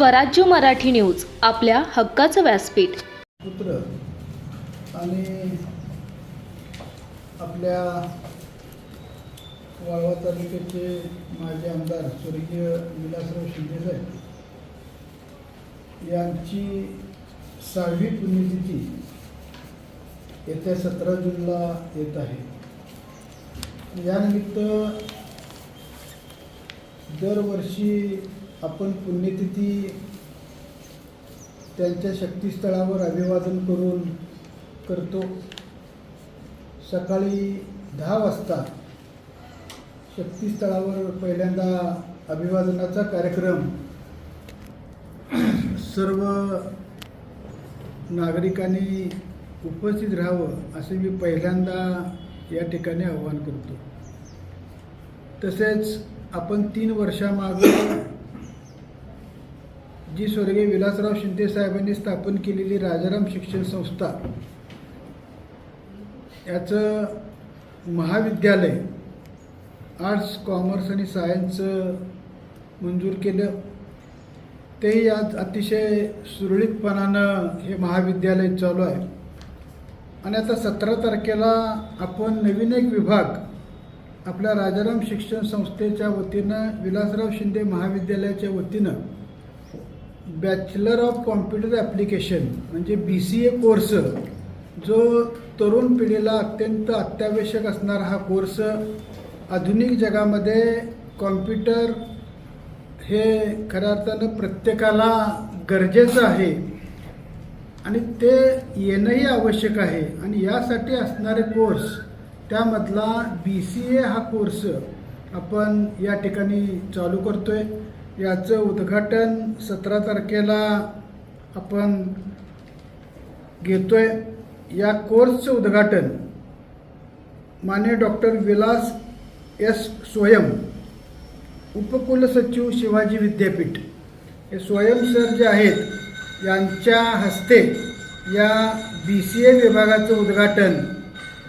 स्वराज्य मराठी न्यूज आपल्या हक्काचं व्यासपीठ. पुत्र आणि आपल्या वाळवा तालुक्याचे माजी आमदार स्वर्गीय विलासराव शिंदेसाहेब यांची सहावी पुण्यतिथी येत्या सतरा जूनला येत आहे. यानिमित्त दरवर्षी आपण पुण्यतिथी त्यांच्या शक्तीस्थळावर अभिवादन करून करतो. सकाळी दहा वाजता शक्तीस्थळावर पहिल्यांदा अभिवादनाचा कार्यक्रम. सर्व नागरिकांनी उपस्थित राहावं असे मी पहिल्यांदा या ठिकाणी आव्हान करतो. तसेच आपण तीन वर्षामागं जी स्वर्गीय विलासराव शिंदे साहेबांनी स्थापन केलेली राजाराम शिक्षण संस्था. याचं महाविद्यालय आर्ट्स कॉमर्स आणि सायन्सचं मंजूर केलं. तेही आज अतिशय सुरळीतपणानं हे महाविद्यालय चालू आहे. आणि आता सतरा तारखेला आपण नवीन एक विभाग आपल्या राजाराम शिक्षण संस्थेच्या वतीनं विलासराव शिंदे महाविद्यालयाच्या वतीनं बॅचलर ऑफ कॉम्प्युटर ॲप्लिकेशन म्हणजे बी सी ए कोर्स जो तरुण पिढीला अत्यंत अत्यावश्यक असणारा हा कोर्स आधुनिक जगामध्ये कॉम्प्युटर हे खऱ्या अर्थानं प्रत्येकाला गरजेचं आहे. आणि ते येणंही आवश्यक आहे. आणि यासाठी असणारे कोर्स त्यामधला बी सी ए हा कोर्स आपण या ठिकाणी चालू करतो आहे याचं उद्घाटन सतरा तारखेला आपण घेतोय. या कोर्सचं उद्घाटन माने डॉक्टर विलास एस स्वयं उपकुलसचिव शिवाजी विद्यापीठ. हे स्वयं सर जे आहेत यांच्या हस्ते या बी सी ए विभागाचं उद्घाटन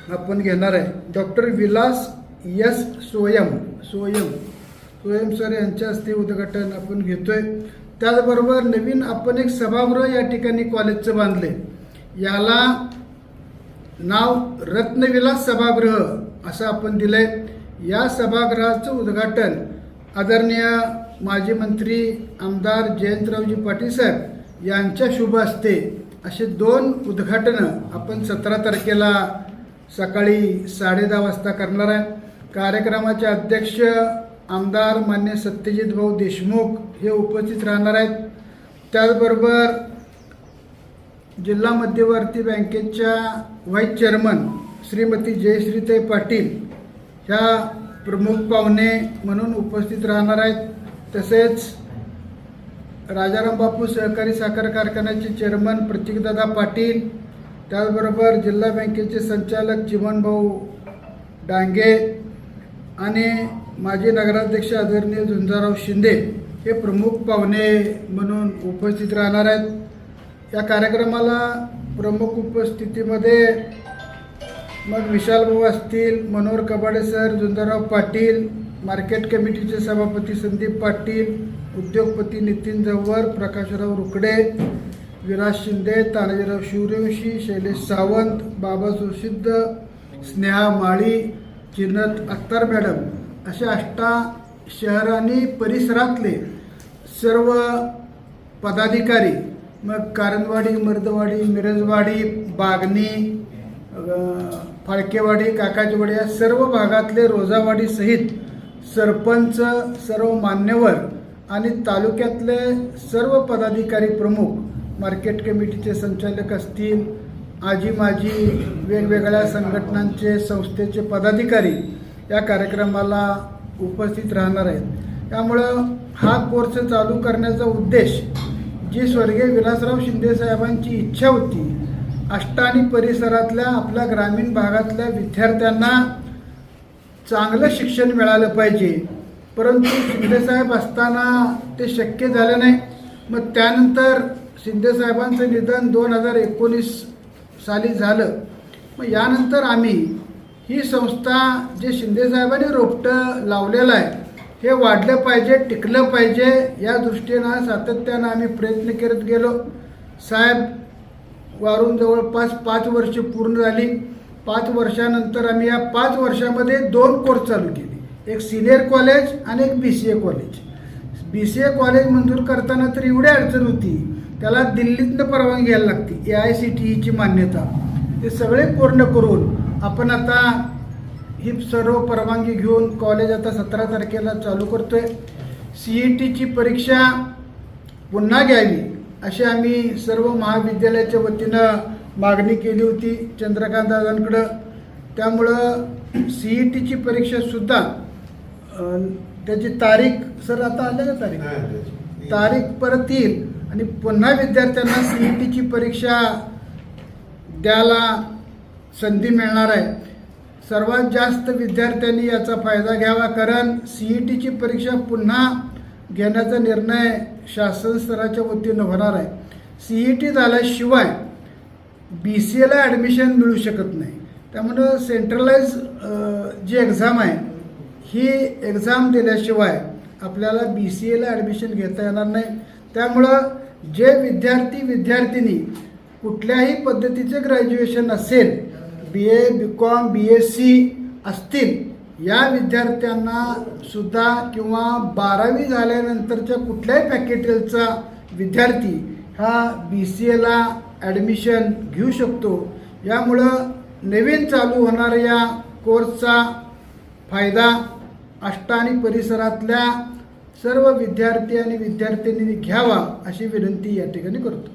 आपण घेणार आहे. डॉक्टर विलास यस स्वयं स्वयं. स्वयं सर यांच्या हस्ते उद्घाटन आपण घेतोय. त्याचबरोबर नवीन आपण एक सभागृह या ठिकाणी कॉलेजचं बांधले. याला नाव रत्नविलास सभागृह असं आपण दिलंय. या सभागृहाचं उद्घाटन आदरणीय माजी मंत्री आमदार जयंतरावजी पाटील साहेब यांच्या शुभ असते असे दोन उद्घाटनं आपण सतरा तारखेला सकाळी साडे दहा वाजता करणार आहे. कार्यक्रमाचे अध्यक्ष आमदार मान्य सत्यजित भाऊ देशमुख हे उपस्थित राहणार आहेत. त्याचबरोबर जिल्हा मध्यवर्ती बँकेच्या व्हाईस चेअरमन श्रीमती जयश्रीताई पाटील ह्या प्रमुख पाहुणे म्हणून उपस्थित राहणार आहेत. तसेच राजाराम बापू सहकारी साखर कारखान्याचे चेअरमन प्रतीकदादा पाटील त्याचबरोबर जिल्हा बँकेचे संचालक जीवनभाऊ डांगे आणि माजी नगराध्यक्ष आदरणीय झुंजाराव शिंदे हे प्रमुख पाहुणे म्हणून उपस्थित राहणार आहेत. या कार्यक्रमाला प्रमुख उपस्थितीमध्ये मग विशाल भाऊ असतील मनोहर कबाडे सर झुंजाराव पाटील मार्केट कमिटीचे सभापती संदीप पाटील उद्योगपती नितीन जव्हर प्रकाशराव रुकडे विराज शिंदे तानाजीराव शिवरेवशी शैलेश सावंत बाबा सुसिद्ध स्नेहा माळी चिन्नत अख्तर मॅडम. अशा अष्टा शहर आणि परिसरातले सर्व पदाधिकारी मग कारंदवाडी मर्दवाडी मिरजवाडी बागणी फाळकेवाडी काकाजीवाडी या सर्व भागातले रोजावाडीसहित सरपंच सर्व मान्यवर आणि तालुक्यातले सर्व पदाधिकारी प्रमुख मार्केट कमिटीचे संचालक असतील आजी माजी वेगवेगळ्या संघटनांचे संस्थेचे पदाधिकारी या कार्यक्रमाला उपस्थित राहणार आहेत. त्यामुळं हा कोर्स चालू करण्याचा उद्देश जी स्वर्गीय विलासराव शिंदे साहेबांची इच्छा होती आष्टा आणि परिसरातल्या आपल्या ग्रामीण भागातल्या विद्यार्थ्यांना चांगलं शिक्षण मिळालं पाहिजे. परंतु शिंदेसाहेब असताना ते शक्य झालं नाही. मग त्यानंतर शिंदेसाहेबांचं निधन दोन हजार एकोणीस साली झालं. मग यानंतर आम्ही ही संस्था जे शिंदेसाहेबांनी रोपटं लावलेलं आहे हे वाढलं पाहिजे टिकलं पाहिजे या दृष्टीनं सातत्यानं आम्ही प्रयत्न करत गेलो. साहेब वारून जवळपास पाच वर्ष पूर्ण झाली. पाच वर्षानंतर आम्ही या पाच वर्षामध्ये दोन कोर्स चालू केले. एक सिनियर कॉलेज आणि एक B C A college B C A college मंजूर करताना तर एवढी अडचण होती. त्याला दिल्लीतनं परवानगी घ्यायला लागते ए आय सी टी ईची मान्यता. ते सगळे पूर्ण करून आपण आता ही सर्व परवानगी घेऊन कॉलेज आता सतरा तारखेला चालू करतोय. सी ई टीची परीक्षा पुन्हा घ्यावी अशी आम्ही सर्व महाविद्यालयाच्या वतीनं मागणी केली होती चंद्रकांत दादांकडं. त्यामुळं सी ई टीची परीक्षासुद्धा त्याची तारीख सर आता आल्या का तारीख तारीख परत येईल. आणि पुन्हा विद्यार्थ्यांना सी ई टीची परीक्षा द्यायला संधी मिळणार आहे. सर्वात जास्त विद्यार्थ्यांनी याचा फायदा घ्यावा कारण सी ई टीची परीक्षा पुन्हा घेण्याचा निर्णय शासन स्तराच्या वतीनं होणार आहे. सी ई टी झाल्याशिवाय बी सी एला ॲडमिशन मिळू शकत नाही. त्यामुळं सेंट्रलाइज जी एक्झाम आहे ही एक्झाम दिल्याशिवाय आपल्याला बी सी एला ॲडमिशन घेता येणार नाही. त्यामुळं जे विद्यार्थी विद्यार्थिनी कुठल्याही पद्धतीचे ग्रॅज्युएशन असेल B A B com B S C असतील या विद्यार्थ्यांना सुद्धा किंवा बारावी झाल्यानंतरच्या कुठल्याही पॅकेटेलचा विद्यार्थी हा बी सी एला ॲडमिशन घेऊ शकतो. यामुळं नवीन चालू होणाऱ्या या कोर्सचा फायदा अष्टानी आणि परिसरातल्या सर्व विद्यार्थी आणि विद्यार्थिनींनी घ्यावा अशी विनंती या ठिकाणी करतो.